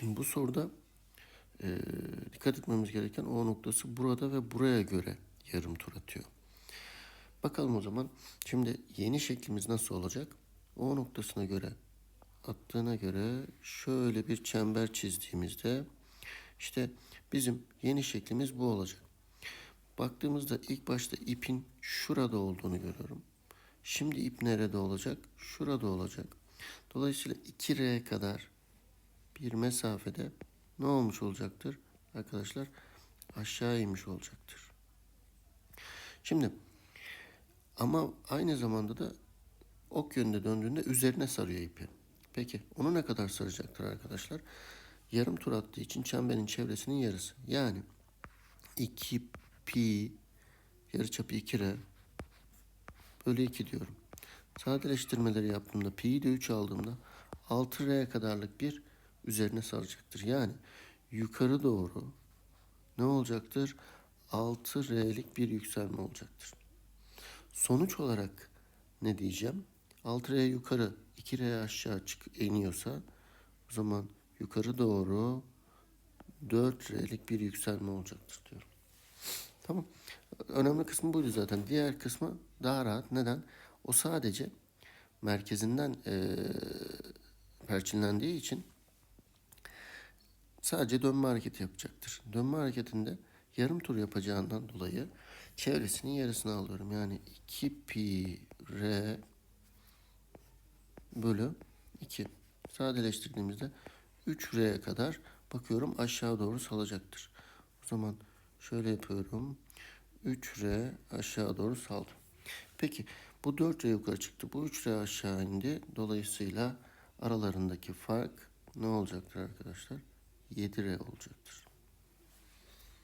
Şimdi bu soruda e, dikkat etmemiz gereken O noktası burada ve buraya göre yarım tur atıyor. Bakalım o zaman. Şimdi yeni şeklimiz nasıl olacak? O noktasına göre attığına göre şöyle bir çember çizdiğimizde işte bizim yeni şeklimiz bu olacak. Baktığımızda ilk başta ipin şurada olduğunu görüyorum. Şimdi ip nerede olacak? Şurada olacak. Dolayısıyla 2R kadar bir mesafede ne olmuş olacaktır? Arkadaşlar aşağı inmiş olacaktır. Şimdi ama aynı zamanda da ok yönünde döndüğünde üzerine sarıyor ipi. Peki onu ne kadar saracaktır arkadaşlar? Yarım tur attığı için çemberin çevresinin yarısı. Yani 2 pi yarıçapı 2r bölü 2 diyorum. Sadeleştirmeleri yaptığımda pi'yi de 3 aldığımda 6r'ye kadarlık bir üzerine saracaktır. Yani yukarı doğru ne olacaktır? 6r'lik bir yükselme olacaktır. Sonuç olarak ne diyeceğim? 6R yukarı, 2R aşağı çık iniyorsa o zaman yukarı doğru 4R'lik bir yükselme olacaktır diyorum. Tamam. Önemli kısmı buydu zaten. Diğer kısmı daha rahat. Neden? O sadece merkezinden eee perçinlendiği için sadece dönme hareketi yapacaktır. Dönme hareketinde yarım tur yapacağından dolayı çevresinin yarısını alıyorum. Yani 2 pi r bölü 2. Sadeleştirdiğimizde 3r'ye kadar bakıyorum aşağı doğru salacaktır. O zaman şöyle yapıyorum. 3r aşağı doğru saldı. Peki bu 4r yukarı çıktı. Bu 3r aşağı indi. Dolayısıyla aralarındaki fark ne olacaktır arkadaşlar? 7r olacaktır.